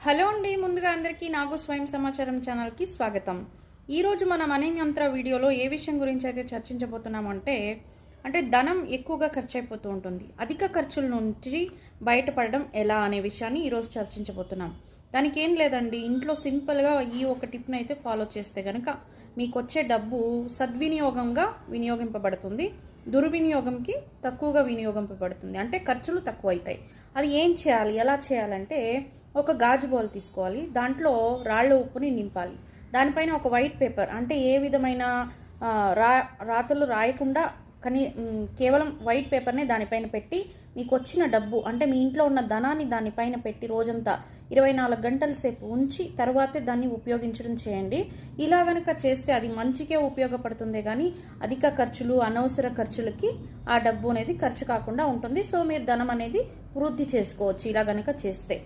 Hello అండి ముందుగా అందరికీ నాగు స్వయం సమాచారం ఛానల్కి స్వాగతం. ఈరోజు మనం అనేయంత్ర వీడియోలో ఏ విషయం గురించి అయితే చర్చించబోతున్నామంటే అంటే ధనం ఎక్కువగా ఖర్చు అయిపోతూ ఉంటుంది. అధిక ఖర్చుల నుంచి బయటపడడం ఎలా అనే విషయాన్ని ఈరోజు చర్చించబోతున్నాం. దానికి ఏం లేదండి ఇంట్లో సింపుల్గా ఈ ఒక టిప్ని అయితే ఫాలో చేస్తే కనుక మీకు వచ్చే డబ్బు సద్వినియోగంగా వినియోగింపబడుతుంది. దుర్వినియోగంకి తక్కువగా వినియోగింపబడుతుంది. అంటే ఖర్చులు తక్కువ అవుతాయి అది ఏం చేయాలి ఎలా చేయాలంటే ఒక గాజు బౌల్ తీసుకోవాలి. దాంట్లో రాళ్ళ ఉప్పుని నింపాలి. దానిపైన ఒక వైట్ పేపర్ అంటే ఏ విధమైన రా రాతలు రాయకుండా కానీ కేవలం వైట్ పేపర్నే దానిపైన పెట్టి మీకు వచ్చిన డబ్బు అంటే మీ ఇంట్లో ఉన్న ధనాన్ని దానిపైన పెట్టి రోజంతా ఇరవై నాలుగు గంటల సేపు ఉంచి తర్వాతే దాన్ని ఉపయోగించడం చేయండి. ఇలా గనక చేస్తే అది మంచికే ఉపయోగపడుతుంది కానీ అధిక ఖర్చులు అనవసర ఖర్చులకి ఆ డబ్బు అనేది ఖర్చు కాకుండా ఉంటుంది. సో మీరు ధనం అనేది వృద్ధి చేసుకోవచ్చు. ఇలా గనక చేస్తే.